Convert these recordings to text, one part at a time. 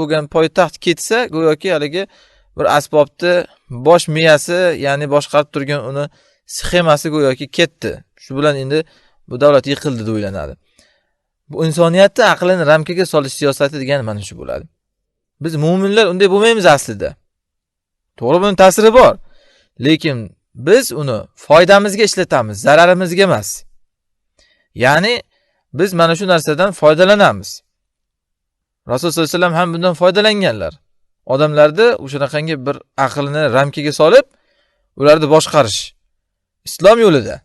bo'lgan poytaxt ketsa go'yoki haligi bir asbobni bosh miyasi ya'ni boshqarib turgan uni sxemasi go'yoki ketdi. Shu bilan endi bu davlat yiqildi deb o'ylanadi. Bu insoniyatni aqlini ramkaga solish siyosati degani mana shu bo'ladi. Biz mo'minlar unday bo'lmaymiz aslida. To'g'ri buni ta'siri bor. Lekin biz uni foydamizga ishlatamiz zararimizga emas. Ya'ni biz mana shu narsadan foydalanamiz. Rasululloh sollallohu alayhi vasallam ham bundan foydalanganlar. Odamlarni o'shanaqangi bir aqlni ramkaga solib ularni boshqarish islom yo'lida.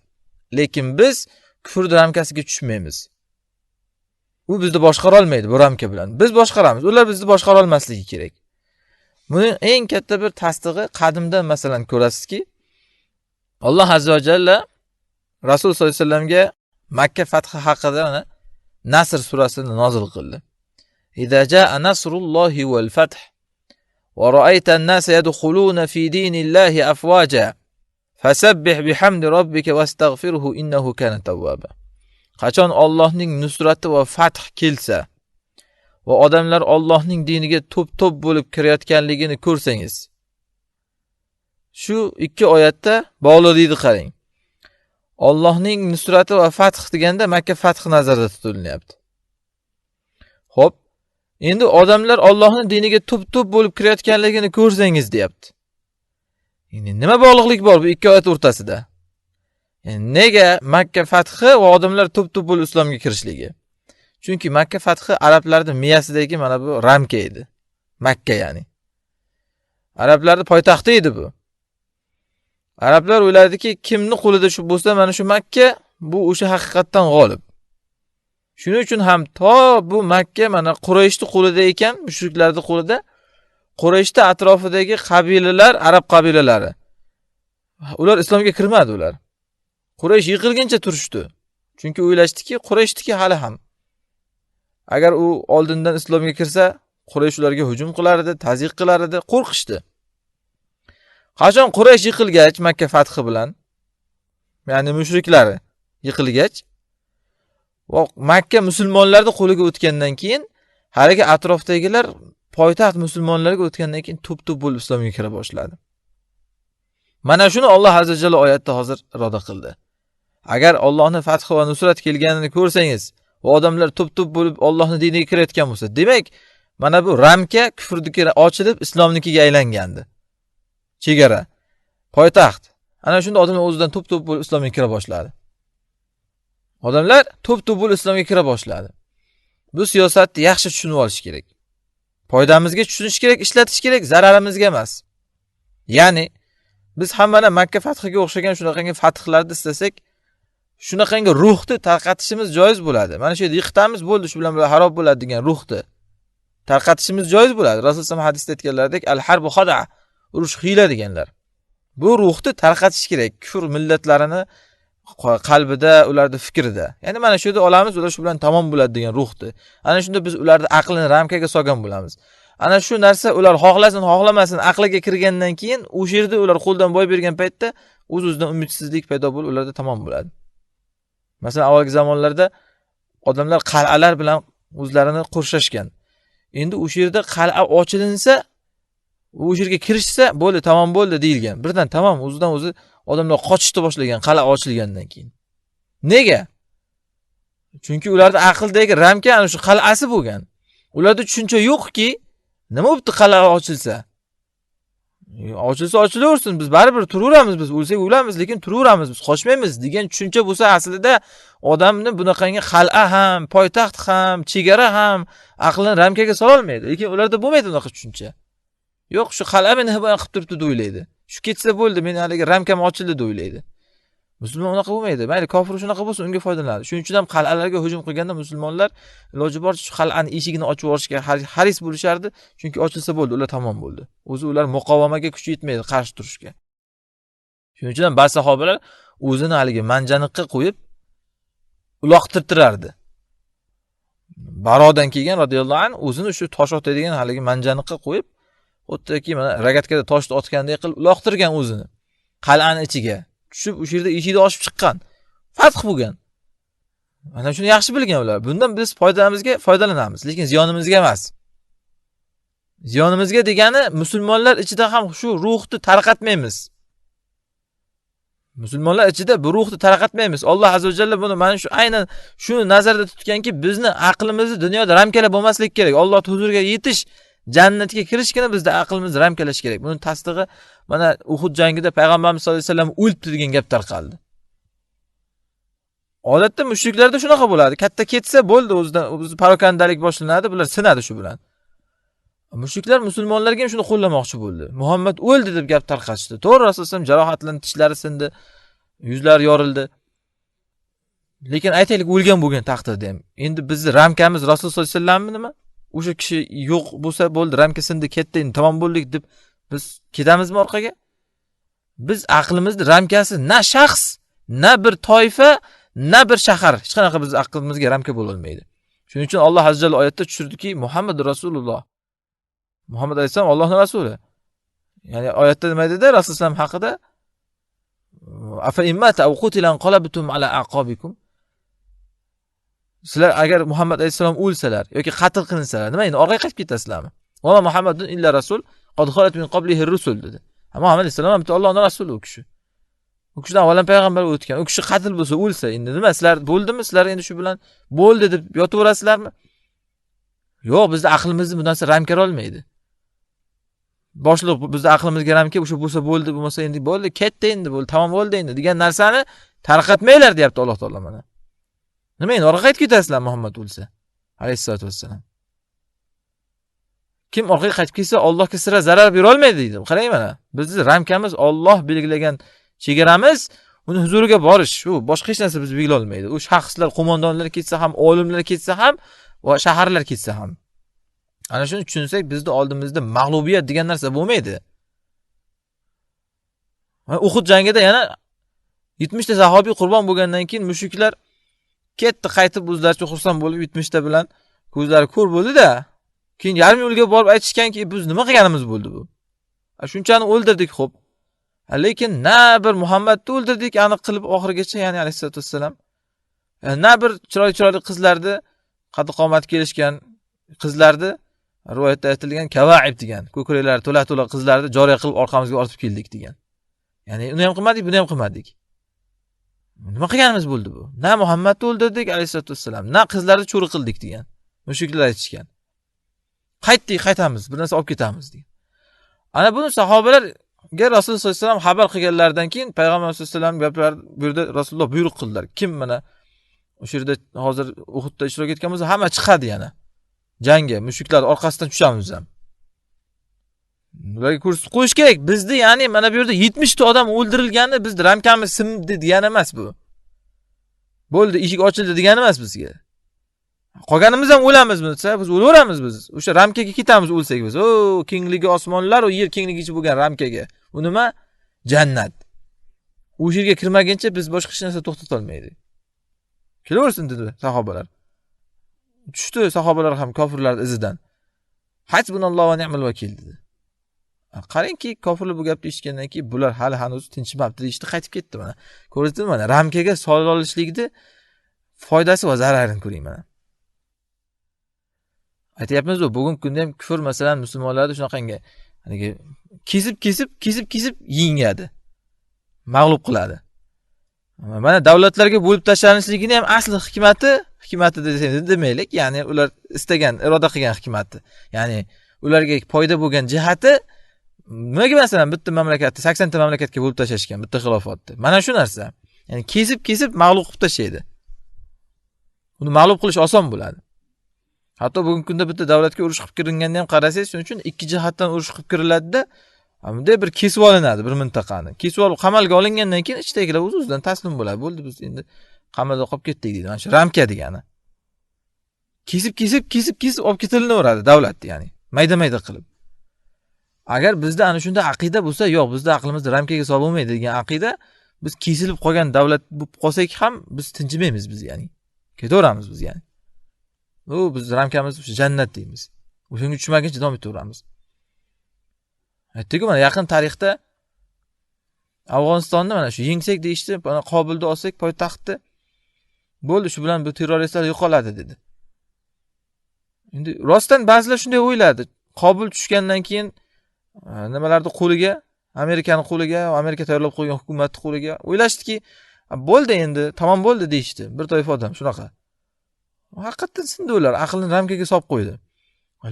Lekin biz kufrni ramkasiga tushmaymiz u bizni boshqara olmaydi bu ramka bilan. Biz boshqaramiz. Ular bizni boshqara olmasligi kerak. Buni eng katta bir tasdig'i qadimda masalan ko'rasizki alloh azza va jalla rasululloh sollallohu alayhi vasallamga makka fathi haqida mana nasr surasini nozil qildi. إذا جاء نصر الله والفتح ورأيت الناس يدخلون في دين الله أفواجا فسبح بحمد ربك واستغفره إنه كان توابا qachon Allohning nusrati va fath kelsa va odamlar Allohning diniga to'p-to'p bo'lib kirayotganligini ko'rsangiz shu ikki oyatda bog'liqlikni qarang Allohning nusrati va fath deganda Makka fathi nazarda tutilyapti Xo'p, endi odamlar Allohning diniga tup-tup bo'lib kirayotganligini ko'rsangiz deyapti. Endi nima bog'liqlik bor bu ikki oyat o'rtasida? Yani nega Makka fathi va odamlar tup-tup bo'lib islomga kirishligi? Chunki Makka fathi arablarning miyasidagi mana bu ramka edi. Makka ya'ni. Arablarning poytaxti edi bu. Arablar o'yladiki, kimni qo'lida shu bo'lsa, mana shu Makka bu o'sha haqiqatdan g'olib. Shuning uchun ham to bu Makka mana qurayshni qo'lida ekan, mushriklarning qo'lida Qurayshda atrofidagi qabilalar, arab qabilalari. Ular islomga kirmadi ular. Quraysh yiqilguncha turishdi. Chunki o'ylashdiki, Qurayshniki hali ham. Agar u oldindan islomga kirsa, Quraysh ularga hujum qilar edi, tazyiq qilar edi, qo'rqishdi. Qachon Quraysh yiqilgach Makka fathi bilan, ya'ni mushriklari yiqilgach, Makka musulmonlarni qo'liga o'tgandan keyin haligi atrofdagilar poytaxt musulmonlarga o'tgandan keyin to'p-to'p bo'lib islomga kira boshladi. Mana shuni Alloh azza jalla oyatda hozir iroda qildi. Agar Allohning fathi va nusrat kelganini ko'rsangiz va odamlar to'p-to'p bo'lib Allohning diniga kirayotgan bo'lsa, demak, mana bu ramka kufrniki ochilib islomnikiga aylangandi. Chegara, poytaxt. Ana shunda odamlar o'zidan to'p-to'p bo'lib islomga kira boshladi. Odamlar to'p-to'p bo'lib islomga kira boshladi. Bu siyosatni yaxshi tushunib olish kerak. Foydamizga tushunish kerak, ishlatish kerak, zararimizga emas. Ya'ni biz hammana Makka fathiga o'xshagan shunaqangi fathlarni istasak, shunaqangi ruhni tarqatishimiz joiz bo'ladi. Mana shu yerda yiqitamiz bo'ldi, shu bilan harob bo'ladi degan ruhni tarqatishimiz joiz bo'ladi. Rasululloh hadisda aytganlaridek al-harbu xada, urush hiyla deganlar. Bu ruhni tarqatish kerak. Kufr millatlarini qalbida, ularni fikrida. Ya'ni mana shu yerda olamiz, ular shu bilan tamom bo'ladi degan ruhni. Ana shunda biz ularni aqlini ramkaga solgan bo'lamiz. Ana shu narsa ular xohlasin, xohlamasin aqliga kirgandan keyin o'sha yerda ular qo'ldan boy bergan paytda o'z-o'zidan umidsizlik paydo bo'lib, ularda tamom bo'ladi. Masalan, avvalgi zamonlarda odamlar qal'alar bilan o'zlarini qurshashgan. Endi o'sha yerda qal'a ochilinsa, o'sha yerga kirishsa, bo'ldi, tamom bo'ldi deyilgan. Birdan tamom, o'zidan o'zi odamlar qochishni boshlagan qal'a ochilgandan keyin. Nega? Chunki ularni aqldagi ramka ana shu qal'asi bo'lgan. Ularda tushuncha yo'qki, nima bo'pti qal'a ochilsa? ochilsa ochilaversin biz baribir turaveramiz biz o'lsak o'lamiz lekin turaveramiz biz qochmaymiz degan tushuncha bo'lsa aslida odamni bunaqangi qal'a ham poytaxt ham chegara ham aqlini ramkaga sololmaydi lekin ularda bo'lmaydi unaqa tushuncha yo'q shu qal'a meni himoya qilib turibdi deb o'ylaydi shu ketsa bo'ldi meni haligi ramkam ochildi deb o'ylaydi. Musulmon unaqa bo'lmaydi. Mayli kofir shunaqa bo'lsa unga foydalanadi. Shuning uchun ham qal'alarga hujum qilganda musulmonlar iloji boricha shu qal'ani eshigini ochib yuborishga haris bo'lishardi. Chunki ochilsa bo'ldi ular tamom bo'ldi. O'zi ular muqovamaga kuchi yetmaydi qarshi turishga. Shuning uchun ham ba'zi sahobalar o'zini haligi manjaniqqa qo'yib uloqtirtirardi. Barodan kelgan roziyallohu anhu o'zini shu tosh otadigan haligi manjaniqqa qo'yib xuddiki mana rogatkada toshni otgandek qilib uloqtirgan o'zini. Qal'ani ichiga. Tushib o'sha yerda eshikni ochib chiqqan. Fath bo'lgan. Mana shuni yaxshi bilgan ular. Bundan biz foydamizga foydalanamiz lekin ziyonimizga emas. Ziyonimizga degani musulmonlar ichida ham shu ruhni tarqatmaymiz. Musulmonlar ichida bu ruhni tarqatmaymiz. Alloh azza va jalla buni mana shu aynan shuni nazarda tutganki bizni aqlimizni dunyoda ramkalab bo'lmasligi kerak. Alloh huzuriga yetish jannatga kirishgina bizda aqlimiz ramkalash kerak. Buni tasdig'i mana uhud jangida payg'ambarimiz sallallohu alayhi vasallam o'libdi degan gap tarqaldi odatda mushriklarda shunaqa bo'ladi. Katta ketsa bo'ldi o'zidan o'zi parokandalik boshlanadi bular sinadi shu bilan. Mushriklar musulmonlarga ham shuni qo'llamoqchi bo'ldi. Muhammad o'ldi deb gap tarqatishdi to'g'ri rasululloh jarohatlandi tishlari sindi yuzlari yorildi. Lekin aytaylik o'lgan bo'lgan taqdirda ham. Endi bizni ramkamiz rasululloh sollallohu alayhi vasallammi nima? O'sha kishi yo'q bo'lsa bo'ldi ramka sindi ketdi endi tamom bo'ldik deb biz ketamizmi orqaga? Biz aqlimizni ramkasi na shaxs na bir toifa na bir shahar hech qanaqa bizni aqlimizga ramka bo'lolmaydi shuning uchun alloh azza oyatda tushirdiki muhammad rasululloh. Muhammad alayhissalom allohni rasuli. Ya'ni oyatda nima dedi? Rasululloh haqida afa immata qutilan qalabtum ala aqobikum sizlar agar muhammad alayhissalom o'lsalar yoki qatl qilinsalar nima endi orqaga qaytib ketasizlarmi? Muhammadun illa rasul qad xolat min qablihi rusul dedi. Muhammad alayhissalom bitta ollohni rasuli u kishi. U kishidan avval payg'ambar o'tgan u kishi qatl bo'lsa o'lsa endi nima sizlar bo'ldimi? Sizlar endi shu bilan bo'ldi deb yotaverasizlarmi? Yo'q bizni aqlimizni bu narsa ramkara olmaydi. Boshliq bizni aqlimizga ramki o'sha bo'lsa bo'ldi bo'lmasa endi bo'ldi ketdi endi bo'ldi tamom bo'ldi endi degan narsani tarqatmanglar deyapti alloh taolo mana. Nima endi orqaga qaytib ketasizlar muhammad o'lsa? Alayhissalotu vassalam. Kim orqaga qaytib ketsa allohga sira zarar berolmaydi deydi. Qarang mana bizni ramkamiz olloh belgilagan chegaramiz uni huzuriga borish. Shu boshqa hech narsa bizni olmaydi u shaxslar qo'mondonlar ketsa ham olimlar ketsa ham va shaharlar ketsa ham. Ana shuni tushunsak bizni oldimizda mag'lubiyat degan narsa bo'lmaydi. Uhud jangida yana yetmishta sahobiy qurbon bo'lgandan keyin mushriklar ketdi qaytib o'zlaricha xursand bo'lib yetmishta bilan ko'zlari ko'r bo'ldida keyin yarim yo'lga borib aytishganki e, biz nima qilganimiz bo'ldi bu? Shunchani o'ldirdik xo'p. Lekin na bir muhammadni o'ldirdik aniq qilib oxirigacha ya'ni alayhissalotu vassalam. E, na bir chiroyli chiroyli qizlarni qaddi qomati kelishgan qizlarni rivoyatda aytilgan kavaib degan ko'kraklari to'la to'la qizlarni joriya qilib orqamizga ortib keldik degan. Ya'ni uni ham qilmadik buni ham qilmadik. Nima qilganimiz bo'ldi bu? Na muhammadni o'ldirdik alayhissalotu vassalam. Na qizlarni cho'ri qildik degan. Mushuklar aytishgan. Qaytdik qaytamiz bir narsa olib ketamiz degan. Ana buni sahobalarga rasululloh sollallohu alayhi vasallam xabar qilganlaridan keyin payg'ambar sallallohu alayhi vasallam gaplar bu yerda rasululloh buyruq qildilar. Kim mana o'sha yerda hozir uhudda ishtirok etgan bo'lsa hamma chiqadi yana. Jangga mushuklar orqasidan tushamiz ham. Ularga ko'rsatib qo'yish kerak. Bizni ya'ni mana bu yerda yetmishta odam o'ldirilgani bizni ramkamiz simdi degani emas bu. Bo'ldi eshik ochildi degani emas bizga. Qolganimiz ham o'lamizmi desa biz o'laveramiz biz. O'sha ramkaga ketamiz o'lsak biz. O kengligi osmonlar yer kengligicha bo'lgan ramkaga u nima? Jannat. O'sha yerga kirmaguncha biz boshqa hech narsa to'xtatolmaydi kelaversin dedi sahobalar. Tushdi sahobalar ham kofirlarni izidan. Hasbunalloh va ni'mal vakil dedi. Qarangki kofirlar bu gapni eshitgandan keyin bular hali hanuz tinchimabdi deyishdi qaytib ketdi mana. Ko'rdingizmi mana ramkaga solishlikni olishlikni foydasi va zararini ko'ring mana. Aytyapmizu bugungi kunda ham kufr masalan musulmonlarni shunaqangi haligi kesib kesib kesib kesib yengadi mag'lub qiladi. Mana davlatlarga bo'lib tashlanishligini ham asli hikmati hikmati desangiz demaylik. Ya'ni ular istagan iroda qilgan hikmati. Ya'ni ularga foyda bo'lgan jihati nimaga masalan bitta mamlakatni saksonta mamlakatga bo'lib tashlashgan bitta xilofatni mana shu narsa. Ya'ni kesib kesib mag'lub qilib tashlaydi. Uni mag'lub qilish oson bo'ladi. Hatto bugungi kunda bitta davlatga urush qilib kiringanda ham qarasangiz shuning uchun ikki jihatdan urush qilib kiriladida bunday bir kesib olinadi bir mintaqani. Kesib olib qamalga olingandan keyin ichidagilar o'z o'zidan taslim bo'ladi. Bo'ldi biz endi qamalda qolib ketdik deydi. Mana shu ramka degani. Kesib kesib kesib kesib olib ketilinaveradi davlatni ya'ni mayda mayda qilib. Agar bizda ana shunday aqida bo'lsa yo'q bizni aqlimizni ramkaga solib bo'lmaydi degan aqida biz kesilib qolgan davlat bo'lib qolsak ham biz tinchimaymiz biz ya'ni. Ketaveramiz biz ya'ni. U biz ramkamiz jannat deymiz. O'shanga tushmaguncha davom etaveramiz. Aytdiku mana yaqin tarixda afg'onistonni mana shu yengsak deyishdi mana qobilni olsak poytaxtni bo'ldi shu bilan bu terroristlar yo'qoladi dedi. Endi rostdan ba'zilar shunday o'yladi. Qobul tushgandan keyin Э, nimalarni qo'liga amerikani qo'liga amerika tayyorlab qo'ygan hukumatni qo'liga o'ylashdiki bo'ldi endi tamom bo'ldi deyishdi bir toifa odam shunaqa. Haqiqatdan sindi ular aqlni ramkaga solib qo'ydi.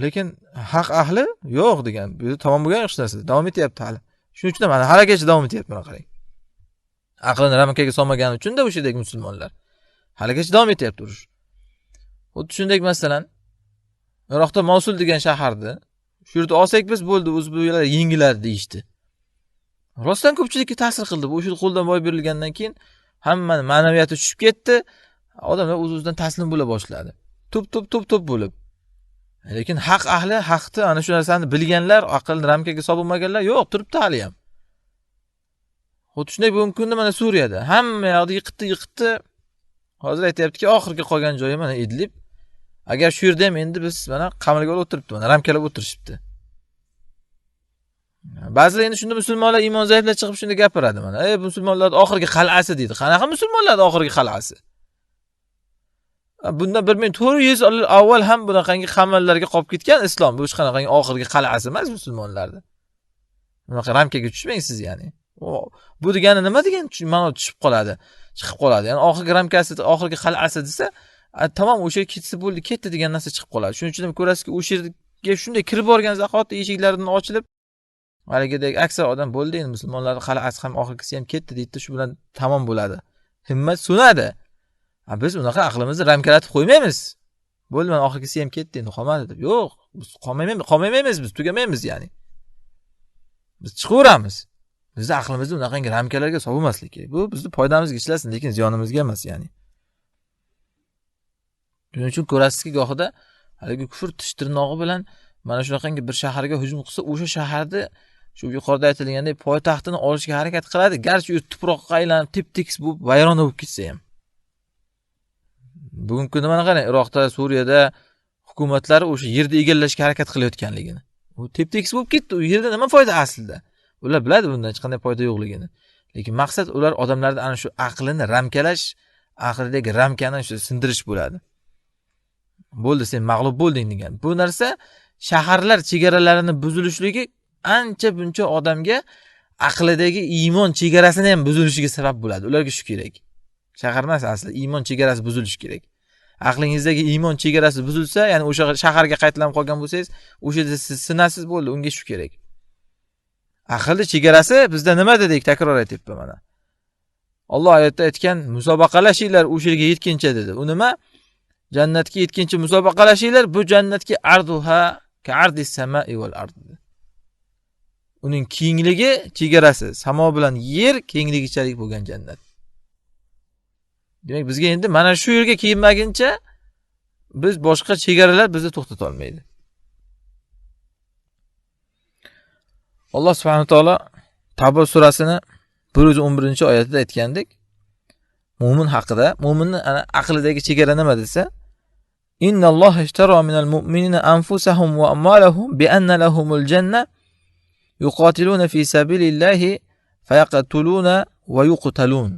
Lekin haq ahli yo'q degan bu yerda tamom bo'lgan hech narsa davom etyapti hali. Shuning uchun mana haligacha davom etyapti mana qarang. Aqlini ramkaga solmagani uchunda o'sha yerdagi musulmonlar. Haligacha davom etyapti urush. Xuddi shunday masalan iroqda mosul degan shaharni shu yerda olsak biz bo'ldi o'zbeklar yengiladi deyishdi. Rostdan ko'pchilikka ta'sir qildi. Bu o'sha qo'ldan boy berilgandan keyin hammani ma'naviyati tushib ketdi. Odamlar o'z o'zidan taslim bo'la boshladi. To'p to'p to'p to'p bo'lib. Lekin haq ahli haqni ana shu narsani bilganlar aqlni ramkaga solib yo'q turibdi hali ham xuddi shunday bugungi kunda mana suriyada hamma yoqni yiqitdi yiqitdi. Hozir aytyaptiki oxirgi qolgan joyi mana idlib. Agar shu yerda ham endi biz mana qamalga olib o'tiribdi mana ramkalab o'tirishibdi. Ba'zilar endi shunda musulmonlar iymon zaiflar chiqib shunday gapiradi mana. Ey musulmonlarni oxirgi qal'asi deydi. Qanaqa musulmonlarni oxirgi qal'asi bundan bir ming to'rt yuz yil avval ham bunaqangi qamallarga qolib ketgan islom. Bu hech qanaqangi oxirgi qal'asi emas musulmonlarni bunaqa ramkaga tushmang siz ya'ni. Bu degani nima degan ma'no tushib qoladi chiqib qoladi. Ya'ni oxirgi ramkasi oxirgi qal'asi desa tamom o'sha ketsa bo'ldi ketdi degan narsa chiqib qoladi. Shuning uchun ham ko'rasizki o'sha yerga shunday kirib borgan zahoti eshiklaridan ochilib haligidek aksar odam bo'ldi endi musulmonlar qal'asi ham oxirgisi ham ketdi deydida shu bilan tamom bo'ladi. Himmat so'nadi biz unaqa aqlimizni ramkalatib qo'ymaymiz. Bo'ldi mana oxirgisi ham ketdi endi qolmadi deb. Yo'q biz qolmaymiz biz tugamaymiz ya'ni. Biz chiqaveramiz. Bizni aqlimizni unaqangi ramkalarga solmaslik kerak bu bizni foydamizga ishlasin lekin ziyonimizga emas ya'ni. Shuning uchun ko'rasizki gohida haligi kufr tish tirnog'i bilan mana shunaqangi bir shaharga hujum qilsa o'sha shaharni shu yuqorida aytilgandek poytaxtini olishga harakat qiladi. Garchi u tuproqqa aylanib tep tekis bo'lib vayron bo'lib ketsa ham. Bugungi kunda mana qarang iroqda suriyada hukumatlar o'sha yerni egallashga harakat qilayotganligini. U tep tekis bo'lib ketdi. U yerda nima foyda aslida? Ular biladi bundan hech qanday foyda yo'qligini. Lekin maqsad ular odamlarni ana shu aqlini ramkalash aqlidagi ramkani shu sindirish bo'ladi. Bo'ldi sen mag'lub bo'lding degan. Bu narsa shaharlar chegaralarini buzilishligi ancha buncha odamga aqlidagi iymon chegarasini ham buzilishiga sabab bo'ladi. Ularga shu kerak. Shahar emas asli iymon chegarasi buzilishi kerak. Aqlingizdagi iymon chegarasi buzilsa ya'ni o'sha shaharga qaytlanib qolgan bo'lsangiz o'sha yerda siz sinasiz bo'ldi unga shu kerak. Aqlni chegarasi bizda nima dedik? Takror aytyapman mana. Olloh oyatda aytgan musobaqalashinglar o'sha yerga yetguncha dedi. U nima? Jannatga yetguncha musobaqalashinglar. Bu jannatga arduha ka ardi samai val ard. Uning kengligi chegarasi. Samo bilan yer kengligichalik bo'lgan jannat. Demak bizga endi mana shu yerga kelmaguncha biz boshqa chegaralar bizni to'xtata olmaydi. Alloh subhana taolo tavba surasini bir yuz o'n birinchi oyatida aytgandek mo'min haqida. Mo'minni ana aqlidagi chegara nima desa innalloh ishtaro minal mu'minina anfusahum va amwalahum bi anna lahumul janna yuqatiluna fi sabilillahi fayaqtuluna va yuqtalun.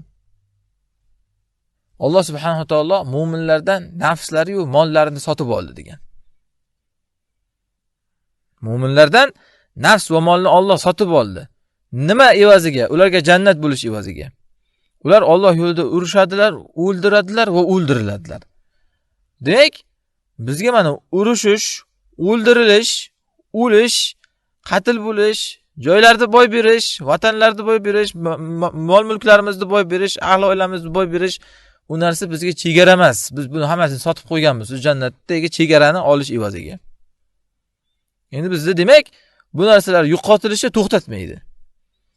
Alloh subhanava taolo mo'minlardan nafslariyu mollarini sotib oldi degan. Mo'minlardan nafs va molni olloh sotib oldi. Nima evaziga? Ularga jannat bo'lish evaziga. Ular olloh yo'lida urushadilar o'ldiradilar va o'ldiriladilar. Demak bizga mana urushish o'ldirilish o'lish qatl bo'lish joylarni boy berish vatanlarni boy berish mol mulklarimizni boy berish ahli oilamizni boy berish u narsa bizga chegara emas. Biz buni hammasini sotib qo'yganmiz. U jannatdagi chegarani olish evaziga. Endi bizda demak bu narsalar yo'qotilishi to'xtatmaydi.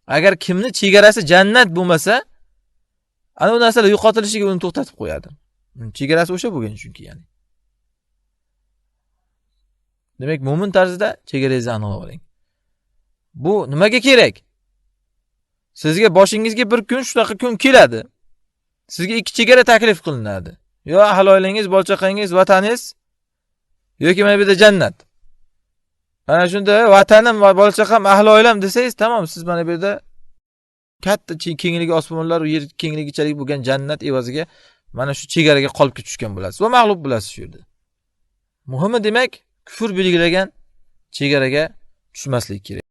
Agar kimni chegarasi jannat bo'lmasa ana u narsalar yo'qotilishiga uni to'xtatib qo'yadi. Chegarasi o'sha bo'lgan chunki ya'ni. Demak mo'min tarzida chegarangizni aniqlab oling bu nimaga kerak? Sizga boshingizga bir kun shunaqa kun keladi. Sizga ikki chegara taklif qilinadi. Yo ahli oilangiz bola chaqangiz vataningiz yoki mana bu yerda jannat. Mana shunda vatanim va bola chaqam ahli oilam desangiz tamom siz mana bu yerda katta kengligi osmonlar yer kengligichalik bo'lgan jannat evaziga mana shu chegaraga qolib tushgan bo'lasiz va mag'lub bo'lasiz shu yerda. Muhimi demak kufr belgilagan chegaraga tushmaslik kerak.